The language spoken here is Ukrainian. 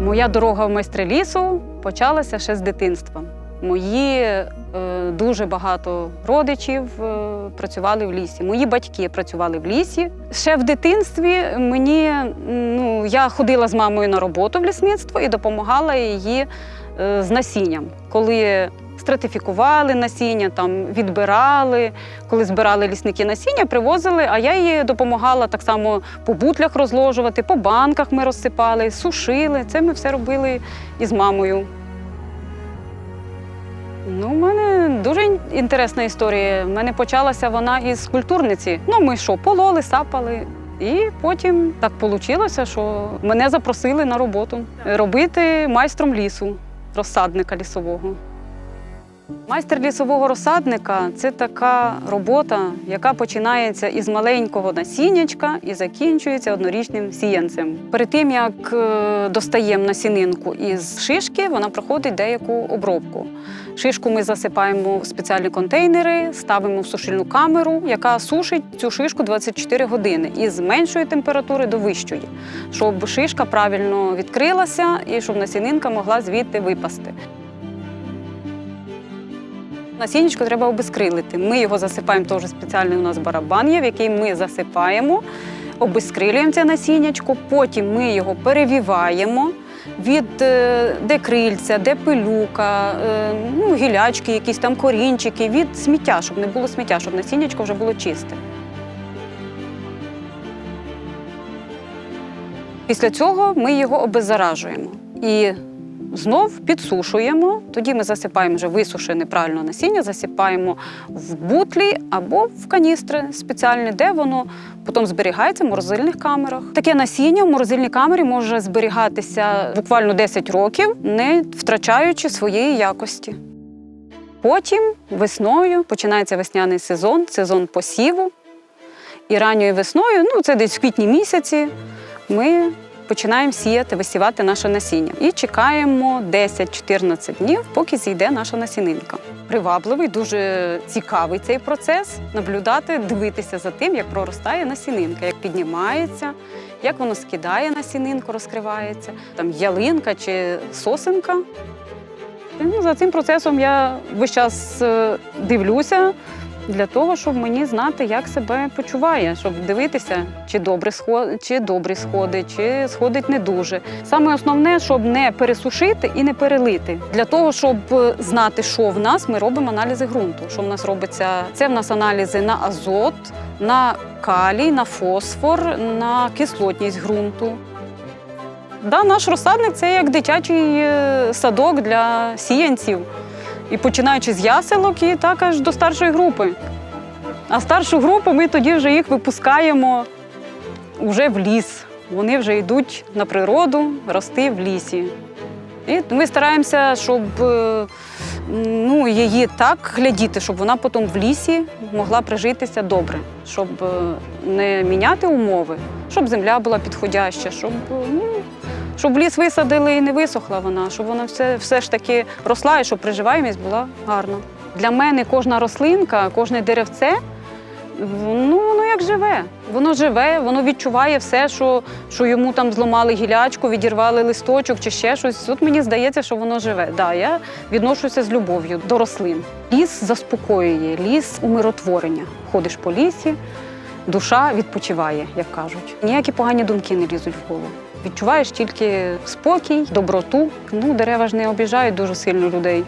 Моя дорога в майстри лісу почалася ще з дитинства. Мої е, дуже багато родичів е, працювали в лісі. Мої батьки працювали в лісі. Ще в дитинстві мені ну, я ходила з мамою на роботу в лісництво і допомагала її е, з насінням. Коли стратифікували насіння, там відбирали, коли збирали лісники насіння, привозили, а я їй допомагала так само по бутлях розложувати, по банках ми розсипали, сушили. Це ми все робили із мамою. Ну, у мене дуже інтересна історія. У мене почалася вона із культурниці. Ну, ми що, пололи, сапали. І потім так вийшло, що мене запросили на роботу робити майстром лісу, розсадника лісового. Майстер лісового розсадника це така робота, яка починається із маленького насіннячка і закінчується однорічним сіянцем. Перед тим як е, достаємо насінинку із шишки, вона проходить деяку обробку. Шишку ми засипаємо в спеціальні контейнери, ставимо в сушильну камеру, яка сушить цю шишку 24 години із меншої температури до вищої, щоб шишка правильно відкрилася і щоб насінинка могла звідти випасти. Насіннячко треба обескрилити. Ми його засипаємо теж спеціальний у нас барабан є, в який ми засипаємо, обескрилюємо це насіннячко, потім ми його перевіваємо від е, де крильця, де пилюка, е, ну, гілячки, якісь там корінчики, від сміття, щоб не було сміття, щоб насіннячко вже було чисте. Після цього ми його обеззаражуємо і знов підсушуємо. Тоді ми засипаємо вже висушене правильно насіння, засипаємо в бутлі або в каністри спеціальні, де воно потім зберігається в морозильних камерах. Таке насіння в морозильній камері може зберігатися буквально 10 років, не втрачаючи своєї якості. Потім весною починається весняний сезон, сезон посіву. І ранньою весною, ну це десь в квітні місяці, ми починаємо сіяти, висівати наше насіння. І чекаємо 10-14 днів, поки зійде наша насінинка. Привабливий, дуже цікавий цей процес наблюдати, дивитися за тим, як проростає насінинка, як піднімається, як воно скидає насінинку, розкривається, там ялинка чи сосенка. Ну, за цим процесом я весь час е, дивлюся для того, щоб мені знати, як себе почуває, щоб дивитися, чи добре сход... чи добрі сходи, чи сходить не дуже. Саме основне, щоб не пересушити і не перелити. Для того, щоб е, знати, що в нас, ми робимо аналізи ґрунту. Що в нас робиться? Це в нас аналізи на азот, на калій, на фосфор, на кислотність ґрунту. Да, наш розсадник це як дитячий е, садок для сіянців. І починаючи з яселок і так аж до старшої групи. А старшу групу ми тоді вже їх випускаємо вже в ліс. Вони вже йдуть на природу рости в лісі. І ми стараємося, щоб е, ну, її так глядіти, щоб вона потім в лісі могла прижитися добре, щоб е, не міняти умови, щоб земля була підходяща, щоб, е, ну, щоб в ліс висадили і не висохла вона, щоб вона все, все ж таки росла і щоб приживаємість була гарна. Для мене кожна рослинка, кожне деревце, ну, воно як живе. Воно живе, воно відчуває все, що, що йому там зламали гілячку, відірвали листочок чи ще щось. От мені здається, що воно живе. Да, я відношуся з любов'ю до рослин. Ліс заспокоює, ліс умиротворення. Ходиш по лісі, душа відпочиває, як кажуть. Ніякі погані думки не лізуть в голову. Відчуваєш тільки спокій, доброту. Ну, дерева ж не обіжають дуже сильно людей.